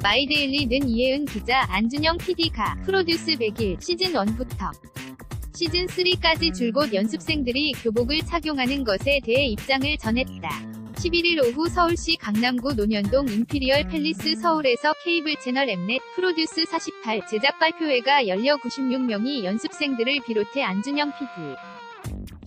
마이데일리는 이혜은 기자, 안준영 PD가 프로듀스 100일 시즌 1부터 시즌 3까지 줄곧 연습생들이 교복을 착용하는 것에 대해 입장을 전했다. 11일 오후 서울시 강남구 논현동 임피리얼 팰리스 서울에서 케이블 채널 엠넷 프로듀스 48 제작 발표회가 열려 96명이 연습생들을 비롯해 안준영 PD,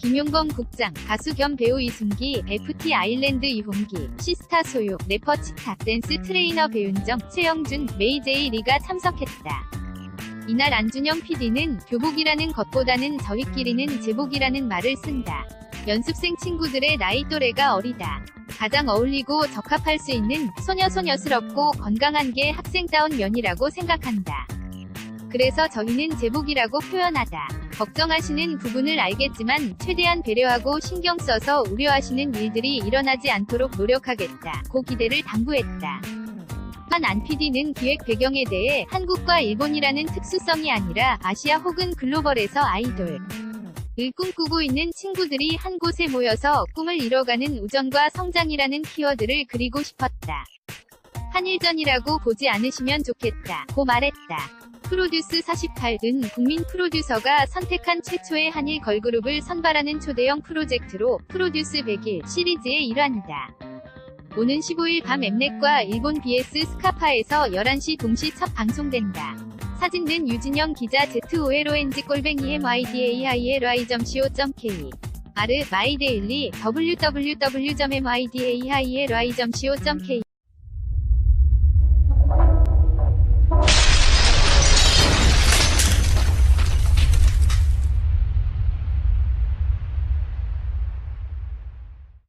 김용범 국장, 가수 겸 배우 이순기, FT 아일랜드 이홍기, 시스타 소유, 래퍼 치타, 댄스 트레이너 배윤정, 최영준, 메이제이 리가 참석했다. 이날 안준영 PD는 교복이라는 것보다는 저희끼리는 제복이라는 말을 쓴다. 연습생 친구들의 나이 또래가 어리다. 가장 어울리고 적합할 수 있는 소녀소녀스럽고 건강한 게 학생다운 면이라고 생각한다. 그래서 저희는 제복이라고 표현하다. 걱정하시는 부분을 알겠지만 최대한 배려하고 신경 써서 우려하시는 일들이 일어나지 않도록 노력하겠다. 고 기대를 당부했다. 한안 PD는 기획 배경에 대해 한국과 일본이라는 특수성이 아니라 아시아 혹은 글로벌에서 아이돌 을 꿈꾸고 있는 친구들이 한 곳에 모여서 꿈을 이뤄가는 우정과 성장이라는 키워드를 그리고 싶었다. 한일전이라고 보지 않으시면 좋겠다. 고 말했다. 프로듀스 48은 국민 프로듀서가 선택한 최초의 한일 걸그룹을 선발하는 초대형 프로젝트로 프로듀스 100일 시리즈의 일환이다. 오는 15일 밤 엠넷과 일본 BS 스카파에서 11시 동시 첫 방송된다. 사진은 유진영 기자 ZOLONG 꼴뱅이 mydaily.co.k 아르 마이데일리 www.mydaily.co.k